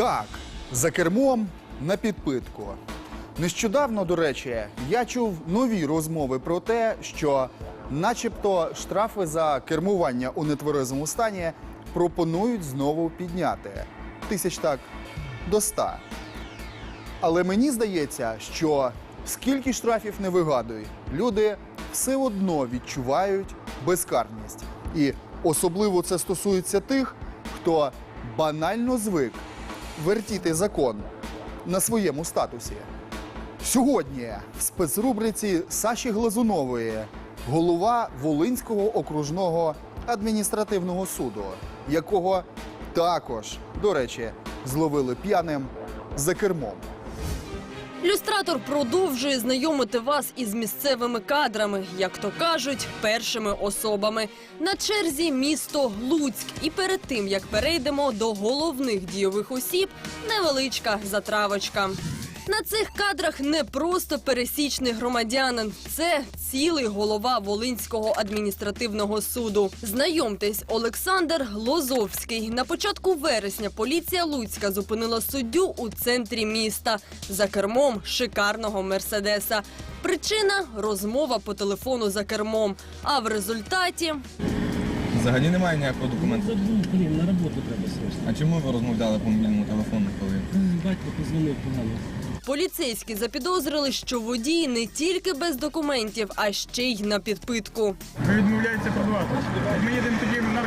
Так, за кермом на підпитку. Нещодавно, до речі, я чув нові розмови про те, що, начебто, штрафи за кермування у нетверезому стані пропонують знову підняти тисяч так до ста. Але мені здається, що скільки штрафів не вигадуй, люди все одно відчувають безкарність. І особливо це стосується тих, хто банально звик вертіти закон на своєму статусі. Сьогодні в спецрубриці Саші Глазунової голова Волинського окружного адміністративного суду, якого також, до речі, зловили п'яним за кермом. Люстратор продовжує знайомити вас із місцевими кадрами, як то кажуть, першими особами. На черзі місто Луцьк. І перед тим як перейдемо до головних дійових осіб, невеличка затравочка. На цих кадрах не просто пересічний громадянин, це цілий голова Волинського адміністративного суду. Знайомтесь, Олександр Лозовський. На початку вересня поліція Луцька зупинила суддю у центрі міста за кермом шикарного мерседеса. Причина розмова по телефону за кермом. А в результаті Взагалі немає ніякого документу. Забув, блін, на роботу треба срочно. А чому ви розмовляли по мобільному телефону, коли Батько позвонив погано. Поліцейські запідозрили, що водій не тільки без документів, а ще й на підпитку. Ви відмовляєтеся продавати. Ми їдемо тоді поїду.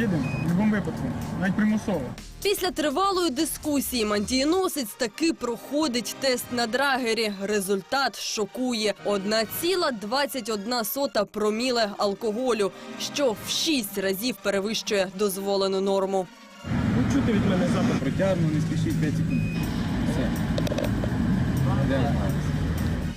Їдемо в будь-якому випадку, навіть примусово. Після тривалої дискусії мантієносець таки проходить тест на драгері. Результат шокує: 1,21 проміле алкоголю, що в 6 разів перевищує дозволену норму. Ну чути від мене запах протягну, не спішіть 5 секунд.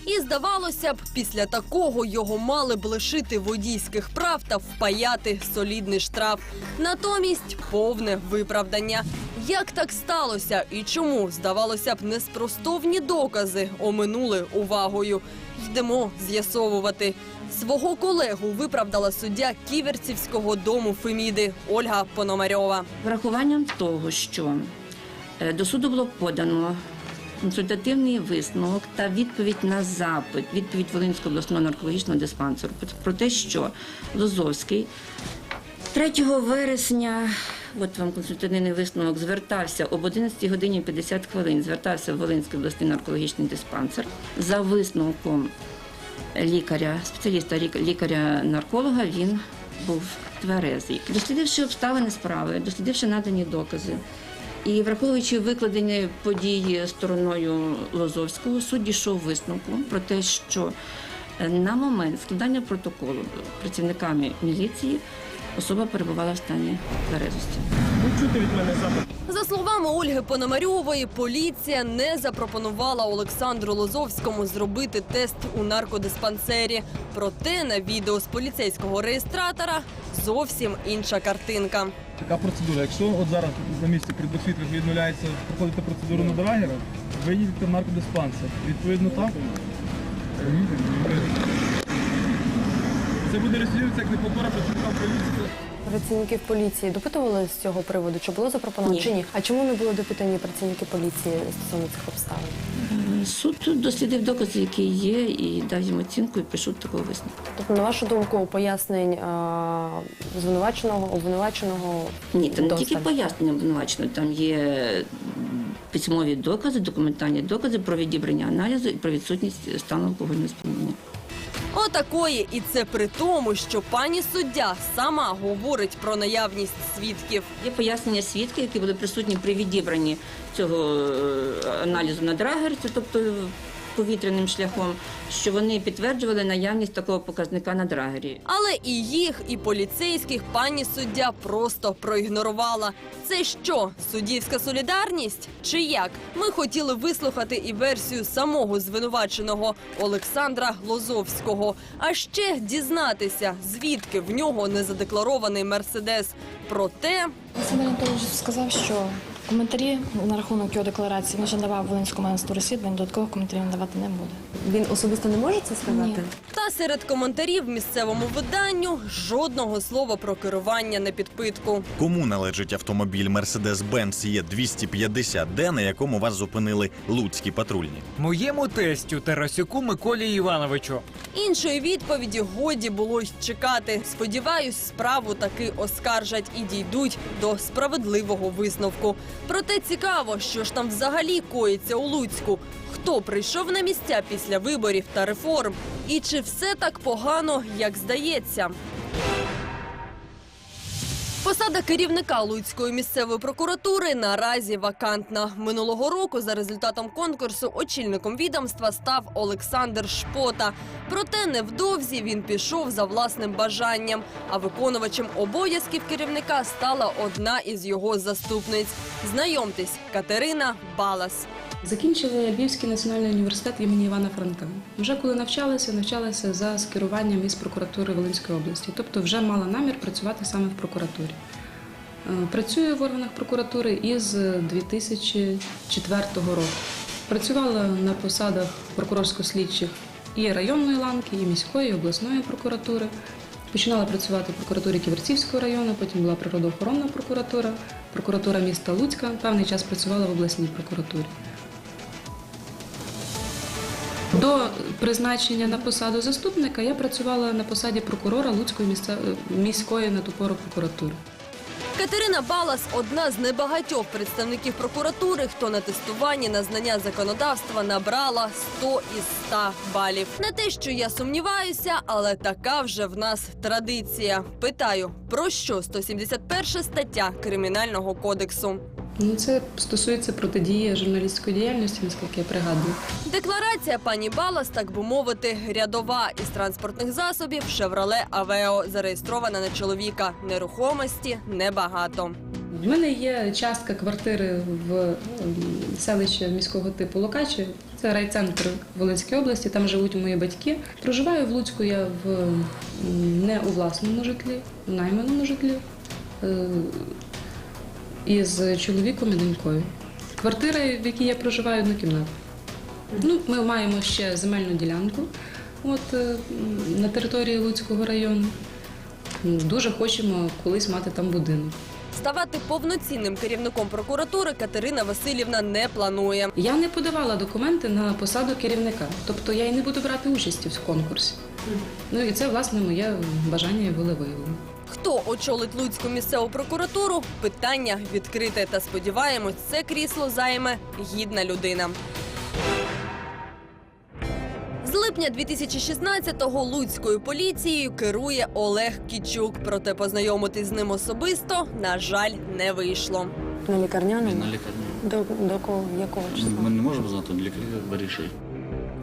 І здавалося б, після такого його мали б лишити водійських прав та впаяти солідний штраф. Натомість повне виправдання. Як так сталося і чому, здавалося б, неспростовні докази оминули увагою. Йдемо з'ясовувати. Свого колегу виправдала суддя Ківерцівського дому Феміди Ольга Пономарьова. Врахуванням того, що е, до суду було подано консультативний висновок та відповідь на запит, відповідь Волинського обласного наркологічного диспансеру про- те, що Лозовський 3 вересня, от вам консультативний висновок, звертався об 11 годині 50 хвилин, звертався в Волинський обласний наркологічний диспансер за висновком лікаря, спеціаліста лікаря-нарколога, він був тверезий. Дослідивши обставини справи, дослідивши надані докази. І враховуючи викладені події стороною Лозовського, суд дійшов висновку про те, що на момент складання протоколу працівниками міліції особа перебувала в стані березості. Чути від мене запах. За словами Ольги Пономарьової, поліція не запропонувала Олександру Лозовському зробити тест у наркодиспансері. Проте на відео з поліцейського реєстратора зовсім інша картинка. Така процедура. Якщо от зараз на місці при двох світлах відмовляється проходити процедуру на драгера, ви їдете в наркодиспансер. Відповідно так. Це буде розслідуватися як непокора працівника поліції. Працівників поліції допитували з цього приводу, чи було запропоновано, чи ні? А чому не були допитані працівники поліції стосовно цих обставин? Суд дослідив докази, які є, і дав їм оцінку і пишу такого висновку. Тобто, на вашу думку, пояснень а, звинуваченого, обвинуваченого Ні, там не тільки пояснення обвинувачено, там є письмові докази, документальні докази про відібрання аналізу і про відсутність стану алкогольного сп'яніння. Отакої, і це при тому, що пані суддя сама говорить про наявність свідків. Є пояснення свідків, які були присутні при відібранні цього е, аналізу на драгерці, тобто повітряним шляхом, що вони підтверджували наявність такого показника на драгері. Але і їх, і поліцейських пані суддя просто проігнорувала. Це що, суддівська солідарність? Чи як? Ми хотіли вислухати і версію самого звинуваченого Олександра Лозовського, а ще дізнатися, звідки в нього незадекларований мерседес. Проте Олександр Анатолійович сказав, що Коментарі на рахунок його декларації він вже давав Волинському агентству розслідувань, додаткових коментарів надавати не буде. Він особисто не може це сказати? Ні. Та серед коментарів місцевому виданню жодного слова про керування на підпитку. Кому належить автомобіль Mercedes-Benz Е250D, на якому вас зупинили луцькі патрульні? Моєму тестю Тарасюку Миколі Івановичу. Іншої відповіді годі було й чекати. Сподіваюсь, справу таки оскаржать і дійдуть до справедливого висновку. Проте цікаво, що ж там взагалі коїться у Луцьку. Хто прийшов на місця після виборів та реформ? І чи все так погано, як здається? Посада керівника Луцької місцевої прокуратури наразі вакантна. Минулого року за результатом конкурсу очільником відомства став Олександр Шпота. Проте невдовзі він пішов за власним бажанням. А виконувачем обов'язків керівника стала одна із його заступниць. Знайомтесь, Катерина Балас. Закінчила Львівський національний університет імені Івана Франка. Вже коли навчалася, навчалася за скеруванням із прокуратури Волинської області, тобто вже мала намір працювати саме в прокуратурі. Е, Працюю в органах прокуратури із 2004 року. Працювала на посадах прокурорсько-слідчих і районної ланки, і міської, і обласної прокуратури. Починала працювати в прокуратурі Ківерцівського району, потім була природоохоронна прокуратура, прокуратура міста Луцька. Певний час працювала в обласній прокуратурі. До призначення на посаду заступника я працювала на посаді прокурора Луцької міської на ту пору прокуратури. Катерина Балас одна з небагатьох представників прокуратури, хто на тестуванні на знання законодавства набрала 100 із 100 балів. Не те, що я сумніваюся, але така вже в нас традиція. Питаю, про що 171 стаття Кримінального кодексу? Ну, це стосується протидії журналістської діяльності, наскільки я пригадую. Декларація пані Балас, так би мовити, рядова із транспортних засобів Chevrolet Aveo зареєстрована на чоловіка. Нерухомості небагато. В мене є частка квартири в ем, селищі міського типу Локачі. Це райцентр Волинської області, там живуть мої батьки. Проживаю в Луцьку я в не у власному житлі, у найманому житлі е, із чоловіком і донькою. Квартира, в якій я проживаю, однокімнатна. Ну, ми маємо ще земельну ділянку от, е, на території Луцького району. Ну, Дуже хочемо колись мати там будинок. Ставати повноцінним керівником прокуратури Катерина Васильівна не планує. Я не подавала документи на посаду керівника, тобто я і не буду брати участі в конкурсі. Ну і це власне моє бажання і волевиявлення. Хто очолить Луцьку місцеву прокуратуру? Питання відкрите. Та сподіваємось, це крісло займе гідна людина. З липня 2016-го Луцькою поліцією керує Олег Кічук. Проте познайомитись з ним особисто, на жаль, не вийшло. На лікарняному? На лікарні. До, до кого? Якого числа? Ми не можемо знати, лікар вирішує.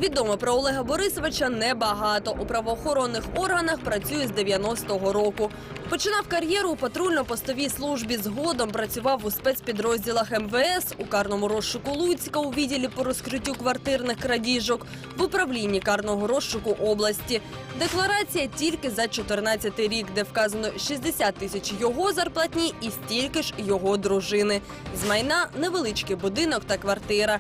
Відомо про Олега Борисовича небагато. У правоохоронних органах працює з 90-го року. Починав кар'єру у патрульно-постовій службі. Згодом працював у спецпідрозділах МВС, у карному розшуку Луцька у відділі по розкриттю квартирних крадіжок, в управлінні карного розшуку області. Декларація тільки за 14 рік, де вказано 60 тисяч його зарплатні і стільки ж його дружини. З майна невеличкий будинок та квартира.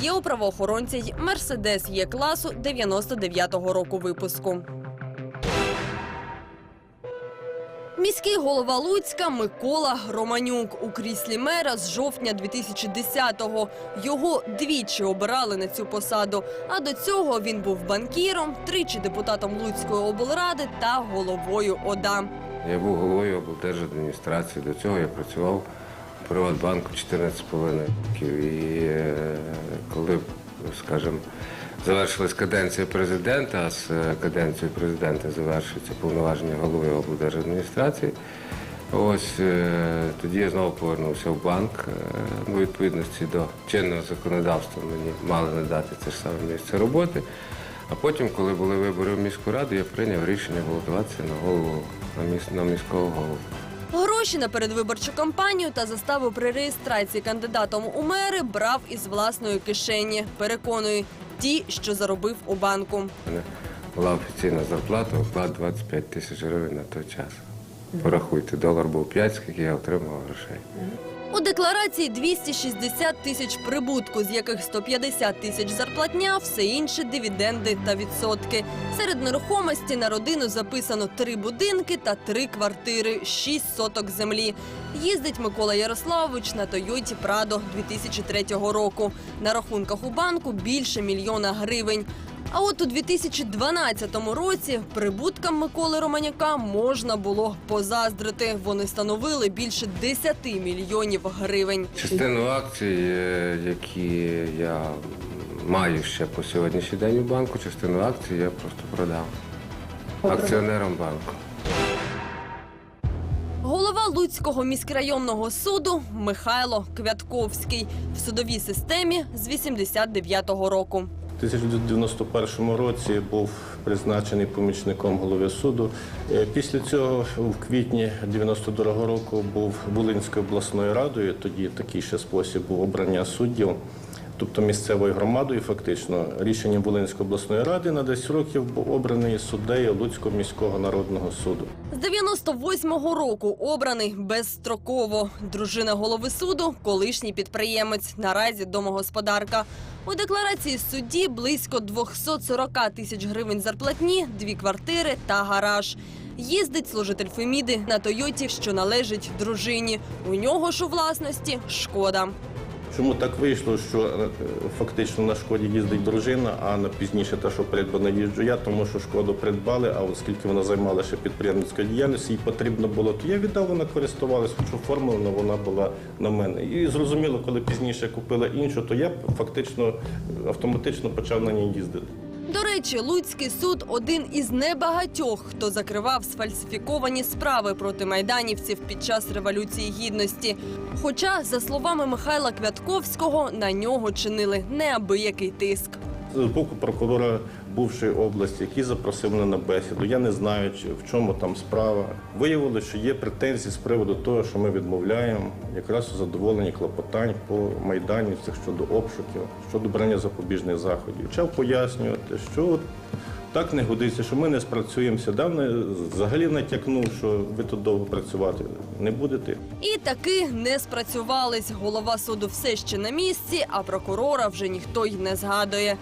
Є у правоохоронця й Мерседес є класу 99-го року випуску. Міський голова Луцька Микола Романюк у кріслі мера з жовтня 2010-го. Його двічі обирали на цю посаду. А до цього він був банкіром, тричі депутатом Луцької облради та головою ОДА. Я був головою облдержадміністрації. До цього я працював у Приватбанку 14,5 років. І е, коли, скажімо, завершилась каденція президента, а з е, каденцією президента завершується повноваження голови облдержадміністрації. Ось е, тоді я знову повернувся в банк. Е, У відповідності до чинного законодавства мені мали надати це ж саме місце роботи. А потім, коли були вибори в міську раду, я прийняв рішення балотуватися на голову на, міс, на міського голову. Гроші на передвиборчу кампанію та заставу при реєстрації кандидатом у мери брав із власної кишені. Переконую, ті, що заробив у банку. Була офіційна зарплата, оклад 25 тисяч гривень на той час. Порахуйте, долар був 5, скільки я отримав грошей. У декларації 260 тисяч прибутку, з яких 150 тисяч зарплатня, все інше дивіденди та відсотки. Серед нерухомості на родину записано три будинки та три квартири, 6 соток землі. Їздить Микола Ярославович на Тойоті Прадо 2003 року. На рахунках у банку більше мільйона гривень. А от у 2012 році прибуткам Миколи Романяка можна було позаздрити. Вони становили більше 10 мільйонів гривень. Частину акцій, е, які я маю ще по сьогоднішній день у банку, частину акцій я просто продав акціонерам банку. Голова Луцького міськрайонного суду Михайло Квятковський в судовій системі з 89-го року. У 1991 році був призначений помічником голови суду. Е, Після цього, в квітні 92 року, був Волинською обласною радою. Тоді такий ще спосіб був обрання суддів, тобто місцевою громадою. Фактично, рішенням Волинської обласної ради на 10 років був обраний суддею Луцького міського народного суду. З 98-го року обраний безстроково. Дружина голови суду колишній підприємець, наразі домогосподарка. У декларації судді близько 240 тисяч гривень зарплатні, дві квартири та гараж. Їздить служитель Феміди на Тойоті, що належить дружині. У нього ж у власності шкода. Чому так вийшло, що е, фактично на шкоді їздить дружина, а на пізніше те, що придбано, їжджу я, тому що шкоду придбали, а оскільки вона займалася ще підприємницькою діяльністю, їй потрібно було, то я віддав, вона користувалася, хоча оформлена вона була на мене. І зрозуміло, коли пізніше купила іншу, то я фактично автоматично почав на ній їздити. До речі, Луцький суд один із небагатьох, хто закривав сфальсифіковані справи проти майданівців під час революції гідності. Хоча, за словами Михайла Квятковського, на нього чинили неабиякий тиск. З боку прокурора бувшої області, який запросив мене на бесіду. Я не знаю, в чому там справа. Виявилося, що є претензії з приводу того, що ми відмовляємо якраз у задоволенні клопотань по майданівцях щодо обшуків, щодо брання запобіжних заходів. Почав пояснювати, що так не годиться, що ми не спрацюємося. Давно взагалі натякнув, що ви тут довго працювати не будете. І таки не спрацювались. Голова суду все ще на місці, а прокурора вже ніхто й не згадує.